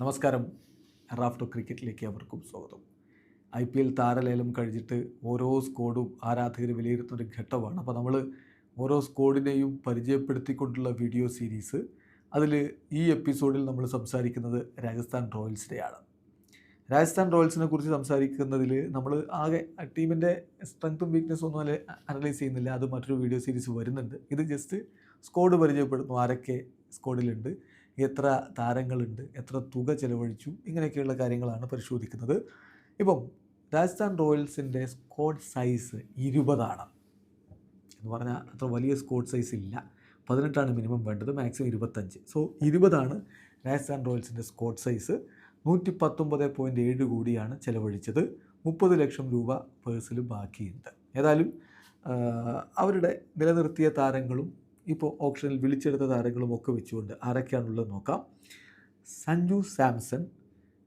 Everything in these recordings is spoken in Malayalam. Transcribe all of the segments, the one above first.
നമസ്കാരം. റാഫ്റ്റോ ക്രിക്കറ്റിലേക്ക് അവർക്കും സ്വാഗതം. ഐ പി എൽ താരലേലം കഴിഞ്ഞിട്ട് ഓരോ സ്കോഡും ആരാധകർ വിലയിരുത്തുന്ന ഒരു ഘട്ടമാണ്. അപ്പോൾ നമ്മൾ ഓരോ സ്കോഡിനെയും പരിചയപ്പെടുത്തിക്കൊണ്ടുള്ള വീഡിയോ സീരീസ്. അതിൽ ഈ എപ്പിസോഡിൽ നമ്മൾ സംസാരിക്കുന്നത് രാജസ്ഥാൻ റോയൽസിനെയാണ്. രാജസ്ഥാൻ റോയൽസിനെ കുറിച്ച് സംസാരിക്കുന്നതിൽ നമ്മൾ ആകെ ടീമിന്റെ സ്ട്രെങ്ത്തും വീക്ക്നെസ്സും ഒന്നും അനലൈസ് ചെയ്യുന്നില്ല. അത് മറ്റൊരു വീഡിയോ സീരീസ് വരുന്നുണ്ട്. ഇത് ജസ്റ്റ് സ്കോഡ് പരിചയപ്പെടുന്നു ആരൊക്കെ സ്കോഡിലുണ്ട്. എത്ര താരങ്ങളുണ്ട് എത്ര തുക ചെലവഴിച്ചു ഇങ്ങനെയൊക്കെയുള്ള കാര്യങ്ങളാണ് പരിശോധിക്കുന്നത്. ഇപ്പം രാജസ്ഥാൻ റോയൽസിന്റെ സ്കോഡ് സൈസ് ഇരുപതാണ്. എന്ന് പറഞ്ഞാൽ അത്ര വലിയ സ്കോഡ് സൈസ് ഇല്ല. പതിനെട്ടാണ് മിനിമം വേണ്ടത് മാക്സിമം ഇരുപത്തഞ്ച്. സോ ഇരുപതാണ് രാജസ്ഥാൻ റോയൽസിന്റെ സ്കോഡ് സൈസ്. നൂറ്റി പത്തൊമ്പത് പോയിന്റ് ഏഴ് കോടിയാണ് ചെലവഴിച്ചത്. മുപ്പത് ലക്ഷം രൂപ പേഴ്സിൽ ബാക്കിയുണ്ട്. ഏതായാലും അവരുടെ നിലനിർത്തിയ താരങ്ങളും ഇപ്പോൾ ഓപ്ഷനിൽ വിളിച്ചെടുത്ത താരങ്ങളും ഒക്കെ വെച്ചുകൊണ്ട് ആരൊക്കെയാണുള്ളത് നോക്കാം. സഞ്ജു സാംസൺ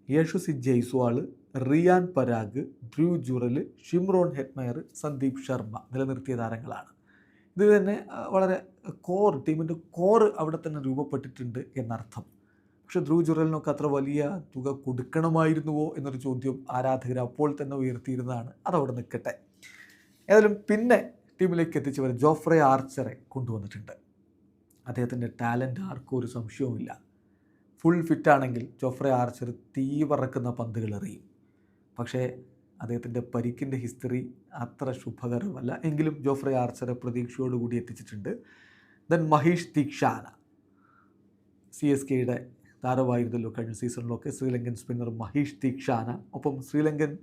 യശസ്വി ജയ്സ്വാൾ റിയാൻ പരാഗ് ധ്രുവ് ജുറൽ ഷിംറോൺ ഹെറ്റ്മയർ സന്ദീപ് ശർമ്മ നിലനിർത്തിയ താരങ്ങളാണ്. ഇത് തന്നെ വളരെ കോർ ടീമിന്റെ കോർ അവിടെ തന്നെ രൂപപ്പെട്ടിട്ടുണ്ട് എന്നർത്ഥം. പക്ഷേ ധ്രുവ് ജുറലിനൊക്കെ അത്ര വലിയ തുക കൊടുക്കണമായിരുന്നുവോ എന്നൊരു ചോദ്യം ആരാധകർ അപ്പോൾ തന്നെ ഉയർത്തിയിരുന്നതാണ്. അതവിടെ നിൽക്കട്ടെ. ഏതായാലും പിന്നെ ടീമിലേക്ക് എത്തിച്ചവർ ജോഫ്രെ ആർച്ചറെ കൊണ്ടുവന്നിട്ടുണ്ട്. അദ്ദേഹത്തിന്റെ ടാലന്റ് ആർക്കും ഒരു സംശയവുമില്ല. ഫുൾ ഫിറ്റാണെങ്കിൽ ജോഫ്രെ ആർച്ചർ തീ പറക്കുന്ന പന്തുകൾ എറിയും. പക്ഷേ അദ്ദേഹത്തിന്റെ പരിക്കിന്റെ ഹിസ്റ്ററി അത്ര ശുഭകരമല്ല. എങ്കിലും ജോഫ്രെ ആർച്ചറെ പ്രതീക്ഷയോടുകൂടി എത്തിച്ചിട്ടുണ്ട്. Then Maheesh Theekshana. C S കെയുടെ താരമായിരുന്നല്ലോ കഴിഞ്ഞ സീസണിലൊക്കെ Sri Lankan spinner Maheesh Theekshana. ഒപ്പം ശ്രീലങ്കൻ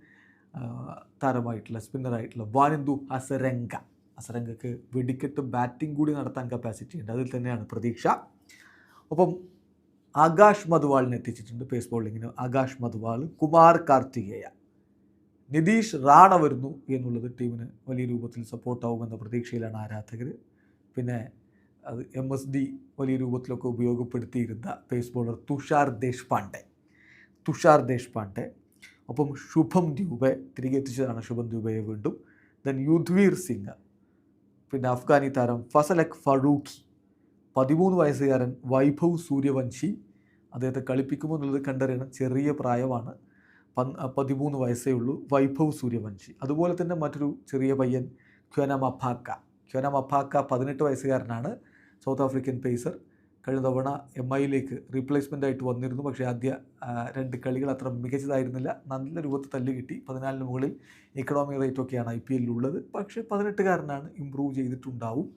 താരമായിട്ടുള്ള സ്പിന്നറായിട്ടുള്ള വാനന്ദു അസരംഗ അസരംഗക്ക് വെടിക്കെട്ട് ബാറ്റിംഗ് കൂടി നടത്താൻ കപ്പാസിറ്റി ഉണ്ട്. അതിൽ തന്നെയാണ് പ്രതീക്ഷ. ഒപ്പം ആകാശ് മധുവാളിനെ എത്തിച്ചിട്ടുണ്ട് പേസ് ബോളിങ്ങിന് ആകാശ് മധുവാൾ കുമാർ കാർത്തികേയ. നിതീഷ് റാണ വരുന്നു എന്നുള്ളത് ടീമിന് വലിയ രൂപത്തിൽ സപ്പോർട്ടാവുമെന്ന പ്രതീക്ഷയിലാണ് ആരാധകർ പിന്നെ അത് എം എസ് ഡി വലിയ രൂപത്തിലൊക്കെ ഉപയോഗപ്പെടുത്തിയിരുന്ന പേസ് ബോളർ തുഷാർ ദേശ്പാണ്ഡെ. തുഷാർ ദേശ്പാണ്ഡെ. ഒപ്പം ശുഭം ദ്യൂബെ തിരികെ എത്തിച്ചതാണ് ശുഭം ദ്യൂബയെ വീണ്ടും. ദെൻ യുധ്വീർ സിംഗ്. പിന്നെ അഫ്ഗാനി താരം ഫസലക് ഫറൂഖി. പതിമൂന്ന് വയസ്സുകാരൻ വൈഭവ് സൂര്യവംശി അദ്ദേഹത്തെ കളിപ്പിക്കുമോ എന്നുള്ളത് കണ്ടറിയണം ചെറിയ പ്രായമാണ്. പതിമൂന്ന് വയസ്സേ ഉള്ളൂ. വൈഭവ് സൂര്യവംശി. അതുപോലെ തന്നെ മറ്റൊരു ചെറിയ പയ്യൻ ക്യോന മഫാക്ക ക്യോന മഫാക്ക പതിനെട്ട് വയസ്സുകാരനാണ്. South African pacer. കഴിഞ്ഞ തവണ എം ഐയിലേക്ക് റീപ്ലേസ്മെന്റ് ആയിട്ട് വന്നിരുന്നു. പക്ഷേ ആദ്യ രണ്ട് കളികൾ അത്ര മികച്ചതായിരുന്നില്ല. നല്ല രൂപത്തിൽ തല്ല് കിട്ടി. പതിനാലിന് മുകളിൽ ഇക്കണോമി റേറ്റൊക്കെയാണ് ഐ പി എല്ലിലുള്ളത് പക്ഷേ പതിനെട്ടുകാരനാണ് ഇമ്പ്രൂവ് ചെയ്തിട്ടുണ്ടാവും.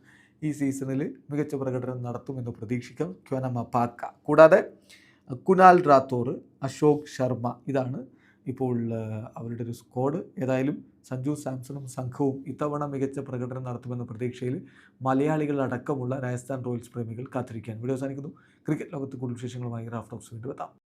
ഈ സീസണിൽ മികച്ച പ്രകടനം നടത്തുമെന്ന് പ്രതീക്ഷിക്കാം. ക്യോനമ പാക്ക കൂടാതെ കുനാൽ റാത്തോർ അശോക് ശർമ്മ ഇതാണ് ഇപ്പോൾ അവരുടെ ഒരു സ്ക്വാഡ് ഏതായാലും സഞ്ജു സാംസണും സംഘവും ഇത്തവണ മികച്ച പ്രകടനം നടത്തുമെന്ന പ്രതീക്ഷയിൽ മലയാളികൾ അടക്കമുള്ള രാജസ്ഥാൻ റോയൽസ് പ്രേമികൾ കാത്തിരിക്കാൻ വീഡിയോ അവസാനിക്കുന്നു. ക്രിക്കറ്റ് ലോകത്ത് കൂടുതൽ വിശേഷങ്ങളുമായി റാഫ്റ്റോക്സ് വീണ്ടും എത്താം.